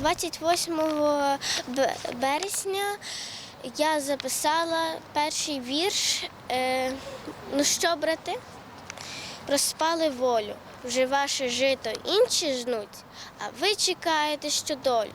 28 березня я записала перший вірш. Е, ну що, брати? Розпали волю, вже ваше жито інші жнуть, а ви чекаєте, що долю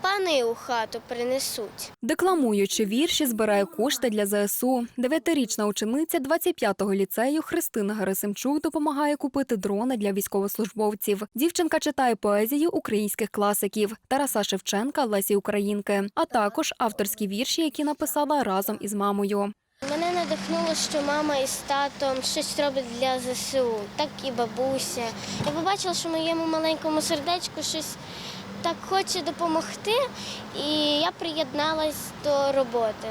пани у хату принесуть. Декламуючи вірші, збирає кошти для ЗСУ. Дев'ятирічна учениця 25-го ліцею Христина Герасимчук допомагає купити дрони для військовослужбовців. Дівчинка читає поезію українських класиків Тараса Шевченка, Лесі Українки, а також авторські вірші, які написала разом із мамою. Мене надихнуло, що мама із татом щось роблять для ЗСУ, так і бабуся. Я побачила, що моєму маленькому сердечку щось так хоче допомогти, і я приєдналась до роботи.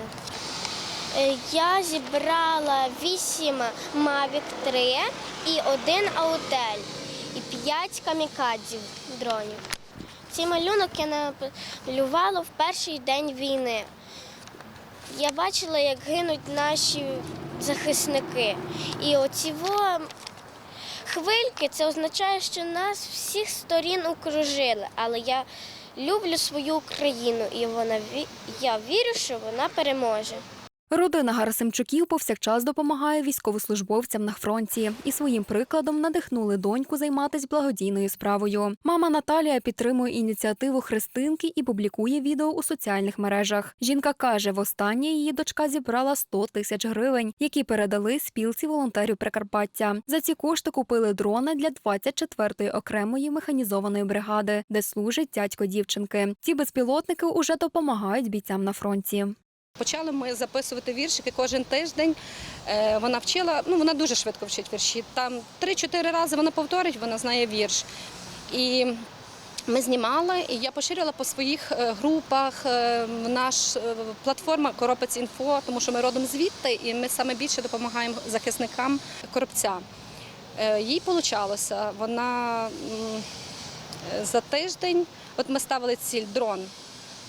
Е, Я зібрала 8 Mavic 3 і один Autel, і 5 камікадзів дронів. Цей малюнок я намалювала в перший день війни. Я бачила, як гинуть наші захисники. І оці хвильки це означає, що нас всіх сторін окружили. Але я люблю свою Україну, і вона я вірю, що вона переможе. Родина Гарасимчуків повсякчас допомагає військовослужбовцям на фронті і своїм прикладом надихнули доньку займатися благодійною справою. Мама Наталія підтримує ініціативу Христинки і публікує відео у соціальних мережах. Жінка каже, востаннє її дочка зібрала 100 тисяч гривень, які передали спілці волонтерів Прикарпаття. За ці кошти купили дрони для 24-ї окремої механізованої бригади, де служить дядько дівчинки. Ці безпілотники уже допомагають бійцям на фронті. Почали ми записувати віршики кожен тиждень. Е, Вона вчила, ну вона дуже швидко вчить вірші. Там 3-4 рази вона повторить, вона знає вірш. І ми знімали, і я поширила по своїх е, групах в наш е, платформа Коропець інфо, тому що ми родом звідти, і ми саме більше допомагаємо захисникам коробця. Їй вийшло. Вона за тиждень, от ми ставили ціль дрон.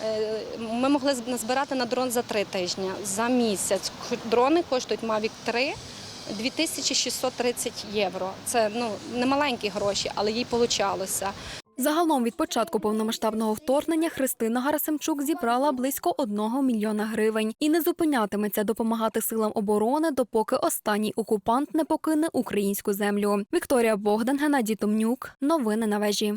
Е, Ми могли назбирати на дрон за три тижні, за місяць. Дрони коштують Mavic 3 2630 євро. Це ну немаленькі гроші, але їй вийшло. Загалом від початку повномасштабного вторгнення Христина Гарасимчук зібрала близько одного мільйона гривень і не зупинятиметься допомагати силам оборони, допоки останній окупант не покине українську землю. Вікторія Богдан, Геннадій Томнюк. Новини на вежі.